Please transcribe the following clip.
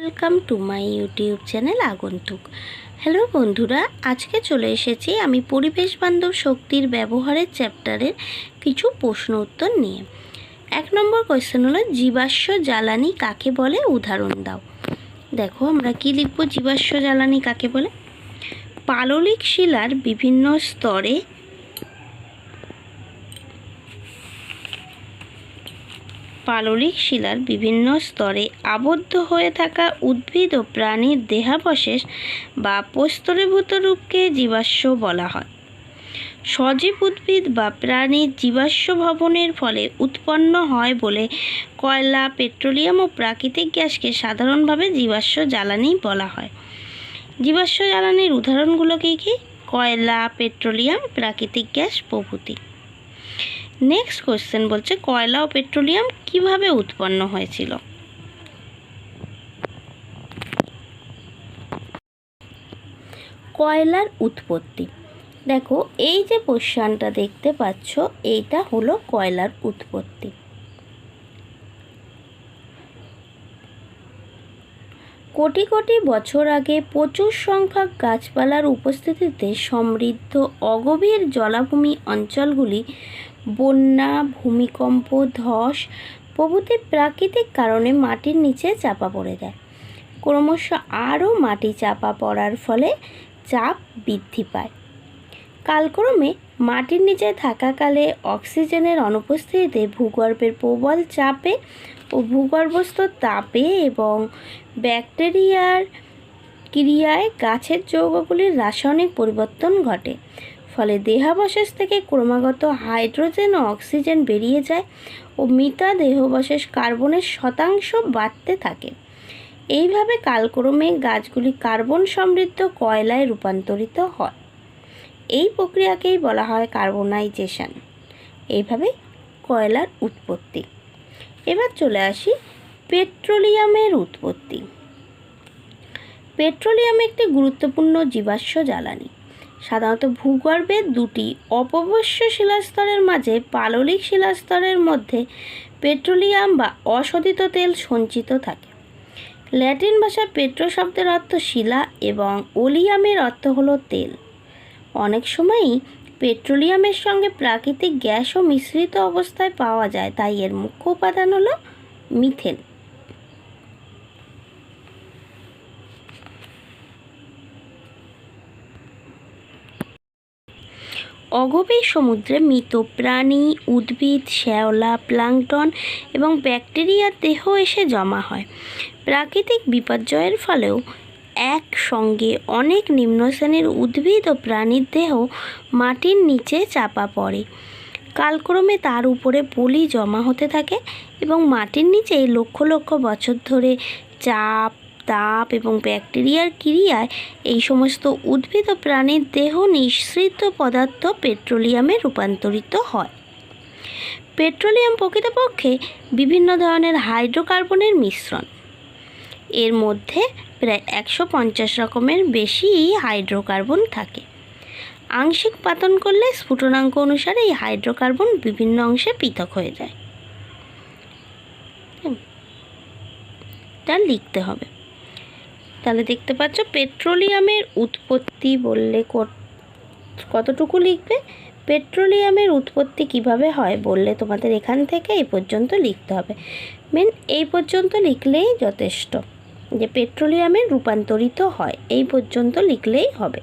Welcome to my YouTube channel আগন্তুক। Hello বন্ধুরা, আজকে চলে এসেছি আমি পরিবেশ বান্ধব শক্তির ব্যবহারের চ্যাপ্টারের কিছু প্রশ্ন উত্তর নিয়ে। এক নম্বর কোয়েশ্চেন হলো, জীবাশ্ম জ্বালানি কাকে বলে? উদাহরণ দাও। দেখো, আমরা কি লিখব? জীবাশ্ম জ্বালানি কাকে বলে? পাললিক শিলার বিভিন্ন স্তরে পাললিক শিলার বিভিন্ন স্তরে আবদ্ধ হয়ে থাকা উদ্ভিদ ও প্রাণীর দেহাবশেষ বা প্রস্তরীভূত রূপকে জীবাশ্ম বলা হয়। সজীব উদ্ভিদ বা প্রাণীর জীবাশ্ম ভবনের ফলে উৎপন্ন হয় বলে কয়লা, পেট্রোলিয়াম ও প্রাকৃতিক গ্যাসকে সাধারণভাবে জীবাশ্ম জ্বালানি বলা হয়। জীবাশ্ম জ্বালানির উদাহরণগুলো কী কী? কয়লা, পেট্রোলিয়াম, প্রাকৃতিক গ্যাস প্রভৃতি। নেক্সট কোশ্চেন বলছে, কয়লা ও পেট্রোলিয়াম কীভাবে উৎপন্ন হয়েছিল? কয়লার উৎপত্তি। দেখো, এই যে কোশ্চানটা দেখতে পাচ্ছ, এইটা হলো কয়লার উৎপত্তি। কোটি কোটি বছর আগে প্রচুর সংখ্যক গাছপালার উপস্থিতিতে সমৃদ্ধ অগভীর জলাভূমি অঞ্চলগুলি বন্যা, ভূমিকম্প, ধস প্রভৃতি প্রাকৃতিক কারণে মাটির নিচে চাপা পড়ে যায়। ক্রমশ আরও মাটি চাপা পড়ার ফলে চাপ বৃদ্ধি পায়। কালক্রমে মাটির নিচে থাকাকালে অক্সিজেনের অনুপস্থিতিতে ভূগর্ভের প্রবল চাপে ও ভূগর্ভস্থ তাপে এবং ব্যাকটেরিয়ার ক্রিয়ায় গাছের যৌগগুলির রাসায়নিক পরিবর্তন ঘটে। ফলে দেহাবশেষ থেকে ক্রমাগত হাইড্রোজেন ও অক্সিজেন বেরিয়ে যায় ও মৃতা দেহাবশেষ কার্বনের শতাংশ বাড়তে থাকে। এইভাবে কালক্রমে গাছগুলি কার্বন সমৃদ্ধ কয়লায় রূপান্তরিত হয়। এই প্রক্রিয়াকেই বলা হয় কার্বনাইজেশন। এইভাবে কয়লার উৎপত্তি। এবার চলে আসি পেট্রোলিয়ামের উৎপত্তি। পেট্রোলিয়াম একটি গুরুত্বপূর্ণ জীবাশ্ম জ্বালানি। সাধারণত ভূগর্ভে দুটি অপবশ্য শিলাস্তরের মাঝে পাললিক শিলাস্তরের মধ্যে পেট্রোলিয়াম বা অশোধিত তেল সঞ্চিত থাকে। ল্যাটিন ভাষায় পেট্রো শব্দের অর্থ শিলা এবং ওলিয়ামের অর্থ হলো তেল। অনেক সময়ই পেট্রোলিয়ামের সঙ্গে প্রাকৃতিক গ্যাসও মিশ্রিত অবস্থায় পাওয়া যায়, তাই এর মুখ্য উপাদান হলো মিথেন। অগভীর সমুদ্রে মৃত প্রাণী, উদ্ভিদ, শ্যাওলা প্লাঙ্কটন এবং ব্যাকটেরিয়ার দেহ এসে জমা হয়। প্রাকৃতিক বিপর্যয়ের ফলেও একসঙ্গে অনেক নিম্ন শ্রেণির উদ্ভিদ ও প্রাণীর দেহ মাটির নিচে চাপা পড়ে। কালক্রমে তার উপরে পলি জমা হতে থাকে এবং মাটির নিচে লক্ষ লক্ষ বছর ধরে চাপ তাপ এবং ব্যাকটেরিয়ার ক্রিয়ায় এই সমস্ত উদ্ভিদ ও প্রাণীর দেহ নিঃসৃত পদার্থ পেট্রোলিয়ামে রূপান্তরিত হয়। পেট্রোলিয়াম প্রকৃতপক্ষে বিভিন্ন ধরনের হাইড্রোকার্বনের মিশ্রণ। এর মধ্যে প্রায় একশো পঞ্চাশ রকমের বেশি হাইড্রোকার্বন থাকে। আংশিক পাতন করলে স্ফুটনাঙ্ক অনুসারে এই হাইড্রোকার্বন বিভিন্ন অংশে পৃথক হয়ে যায়। তা লিখতে হবে। তাহলে দেখতে পাচ্ছ পেট্রোলিয়ামের উৎপত্তি বললে কতটুকু লিখবে? পেট্রোলিয়ামের উৎপত্তি কীভাবে হয় বললে তোমাদের এখান থেকে এই পর্যন্ত লিখতে হবে। মেন এই পর্যন্ত লিখলেই যথেষ্ট, যে পেট্রোলিয়ামে রূপান্তরিত হয়, এই পর্যন্ত লিখলেই হবে।